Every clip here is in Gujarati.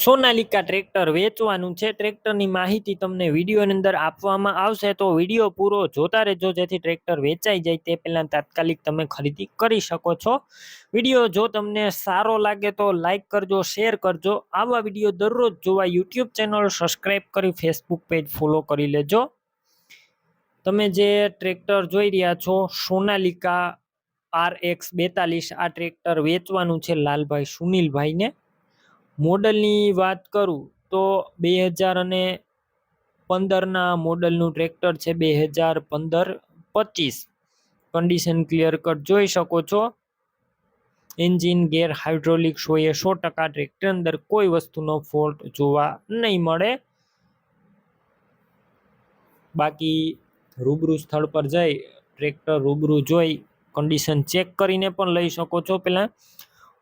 સોનાલિકા ટ્રેક્ટર વેચવાનું છે. ટ્રેક્ટરની માહિતી તમને વિડીયોની અંદર આપવામાં આવશે. તો વીડિયો પૂરો જોતા રહેજો. જેથી ટ્રેક્ટર વેચાઈ જાય તે પહેલાં તાત્કાલિક તમે ખરીદી કરી શકો છો. વીડિયો જો તમને સારો લાગે તો લાઇક કરજો, શેર કરજો. આવા વીડિયો દરરોજ જોવા યુટ્યુબ ચેનલ સબસ્ક્રાઈબ કરી ફેસબુક પેજ ફોલો કરી લેજો. તમે જે ટ્રેક્ટર જોઈ રહ્યા છો, સોનાલિકા આર એક્સ બેતાલીસ, આ ટ્રેક્ટર વેચવાનું છે લાલભાઈ સુનિલભાઈને. મોડલની વાત કરું તો બે હજાર અને પંદરના મોડલનું ટ્રેક્ટર છે બે હજાર પંદર પચીસ. કન્ડિશન ક્લિયર કટ જોઈ શકો છો. એન્જિન ગેર હાઇડ્રોલિક્સ હોય સો ટકા ટ્રેક્ટર અંદર કોઈ વસ્તુનો ફોલ્ટ જોવા નહીં મળે. બાકી રૂબરૂ સ્થળ પર જઈ ટ્રેક્ટર રૂબરૂ જોઈ કન્ડિશન ચેક કરીને પણ લઈ શકો છો. પહેલાં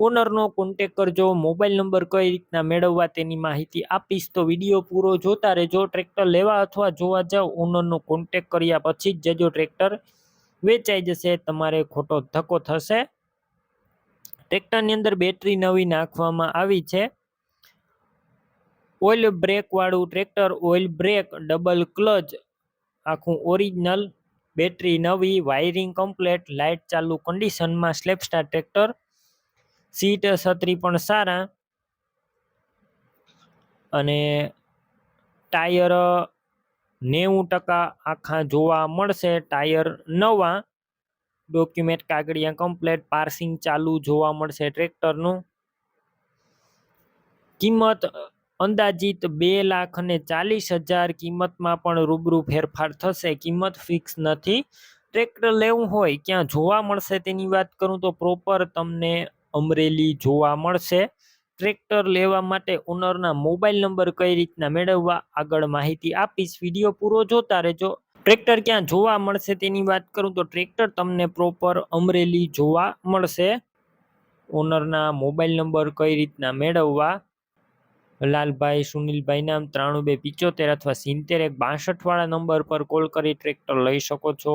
ઓનરનો કોન્ટેક કરજો મોબાઈલ નંબર કઈ રીતના મેળવવા તેની માહિતી આપીશ તો વીડિયો પૂરો જોતા રહેજો ટ્રેક્ટર લેવા અથવા જોવા જાઓ ઓનરનો કોન્ટેક કર્યા પછી જ જજો ટ્રેક્ટર વેચાઈ જશે, તમારે ખોટો ધક્કો થશે. ટ્રેક્ટરની અંદર બેટરી નવી નાખવામાં આવી છે. ઓઇલ બ્રેક વાળું tractor oil brake double clutch આખું ઓરિજિનલ બેટરી નવી વાયરિંગ કમ્પ્લેટ લાઇટ ચાલુ કન્ડિશનમાં સ્લેપસ્ટાર ટ્રેક્ટર સીટ છત્રી પણ સારા. અને ટાયર નેવું ટકા આખા જોવા મળશે. ટાયર નવા. ડોક્યુમેન્ટ કાગળિયા કમ્પ્લેટ. પાર્સિંગ ચાલુ જોવા મળશે ટ્રેક્ટરનું. કિંમત અંદાજિત બે લાખ અને ચાલીસ હજાર. કિંમતમાં પણ રૂબરૂ ફેરફાર થશે. કિંમત ફિક્સ નથી. ટ્રેક્ટર લેવું હોય, ક્યાં જોવા મળશે તેની વાત કરું તો પ્રોપર તમને અમરેલી જોવા મળશે. ટ્રેક્ટર લેવા માટે ઓનરના મોબાઈલ નંબર કઈ રીતના મેળવવા આગળ માહિતી આપીશ. વીડિયો પૂરો જોતા રહેજો. ટ્રેક્ટર ક્યાં જોવા મળશે તેની વાત કરું તો ટ્રેક્ટર તમને પ્રોપર અમરેલી જોવા મળશે. ઓનરના મોબાઈલ નંબર કઈ રીતના મેળવવા? લાલભાઈ, સુનિલભાઈ નામ ત્રાણું બે પિચોતેર અથવા સિત્તેર એક બાસઠવાળા નંબર પર કોલ કરી ટ્રેક્ટર લઈ શકો છો.